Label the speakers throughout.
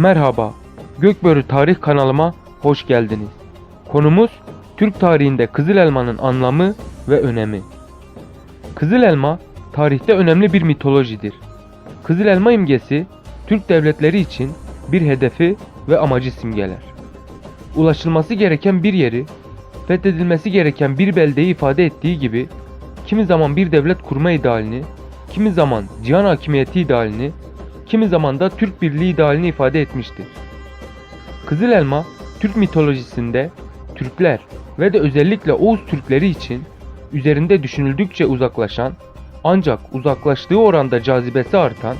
Speaker 1: Merhaba, Gökbörü Tarih kanalıma hoş geldiniz. Konumuz Türk tarihinde Kızıl Elma'nın anlamı ve önemi. Kızıl Elma, tarihte önemli bir mitolojidir. Kızıl Elma imgesi, Türk devletleri için bir hedefi ve amacı simgeler. Ulaşılması gereken bir yeri, fethedilmesi gereken bir beldeyi ifade ettiği gibi, kimi zaman bir devlet kurma idealini, kimi zaman cihan hakimiyeti idealini, kimi zaman da Türk birliği idealini ifade etmiştir. Kızıl Elma, Türk mitolojisinde Türkler ve de özellikle Oğuz Türkleri için üzerinde düşünüldükçe uzaklaşan ancak uzaklaştığı oranda cazibesi artan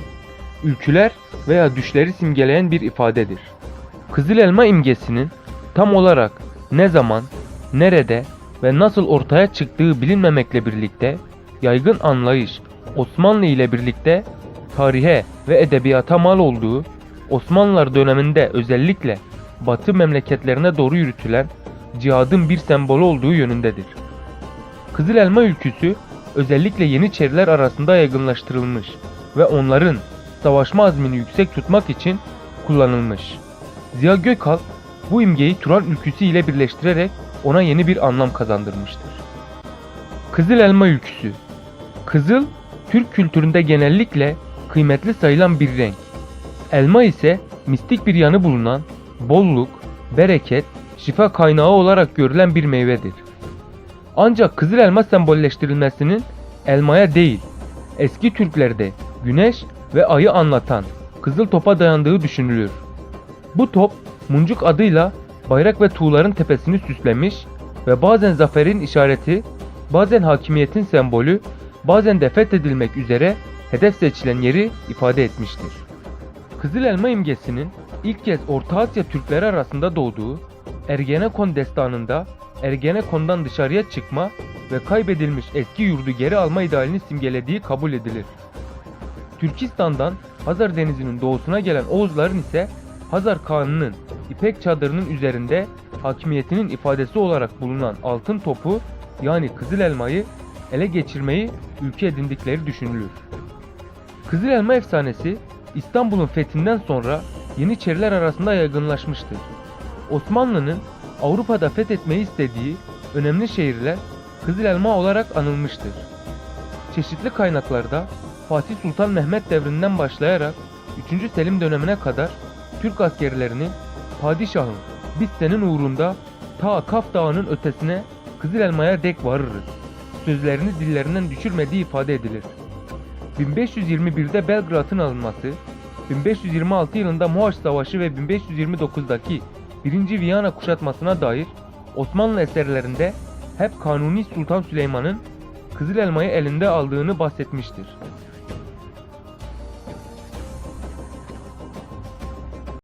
Speaker 1: ülküler veya düşleri simgeleyen bir ifadedir. Kızıl Elma imgesinin tam olarak ne zaman, nerede ve nasıl ortaya çıktığı bilinmemekle birlikte yaygın anlayış Osmanlı ile birlikte tarihe ve edebiyata mal olduğu Osmanlılar döneminde özellikle Batı memleketlerine doğru yürütülen cihadın bir sembolü olduğu yönündedir. Kızıl Elma ülküsü özellikle Yeniçeriler arasında yaygınlaştırılmış ve onların savaşma azmini yüksek tutmak için kullanılmış. Ziya Gökalp bu imgeyi Turan ülküsü ile birleştirerek ona yeni bir anlam kazandırmıştır. Kızıl Elma ülküsü Kızıl, Türk kültüründe genellikle kıymetli sayılan bir renk. Elma ise mistik bir yanı bulunan, bolluk, bereket, şifa kaynağı olarak görülen bir meyvedir. Ancak kızıl elma sembolleştirilmesinin elmaya değil, eski Türklerde güneş ve ayı anlatan kızıl topa dayandığı düşünülür. Bu top muncuk adıyla bayrak ve tuğların tepesini süslemiş ve bazen zaferin işareti, bazen hakimiyetin sembolü, bazen de fethedilmek üzere hedef seçilen yeri ifade etmiştir. Kızıl Elma imgesinin ilk kez Orta Asya Türkleri arasında doğduğu Ergenekon destanında Ergenekon'dan dışarıya çıkma ve kaybedilmiş eski yurdu geri alma idealini simgelediği kabul edilir. Türkistan'dan Hazar Denizi'nin doğusuna gelen Oğuzların ise Hazar Kağanı'nın İpek çadırının üzerinde hakimiyetinin ifadesi olarak bulunan altın topu yani Kızıl Elma'yı ele geçirmeyi ülke edindikleri düşünülür. Kızıl Elma efsanesi İstanbul'un fethinden sonra Yeniçeriler arasında yaygınlaşmıştır. Osmanlı'nın Avrupa'da fethetmeyi istediği önemli şehirler Kızıl Elma olarak anılmıştır. Çeşitli kaynaklarda Fatih Sultan Mehmet devrinden başlayarak 3. Selim dönemine kadar Türk askerlerinin padişahın biz senin uğrunda ta Kaf Dağı'nın ötesine Kızıl Elma'ya dek varırız sözlerini dillerinden düşürmediği ifade edilir. 1521'de Belgrad'ın alınması, 1526 yılında Mohaç Savaşı ve 1529'daki 1. Viyana kuşatmasına dair Osmanlı eserlerinde hep Kanuni Sultan Süleyman'ın Kızıl Elma'yı elinde aldığını bahsetmiştir.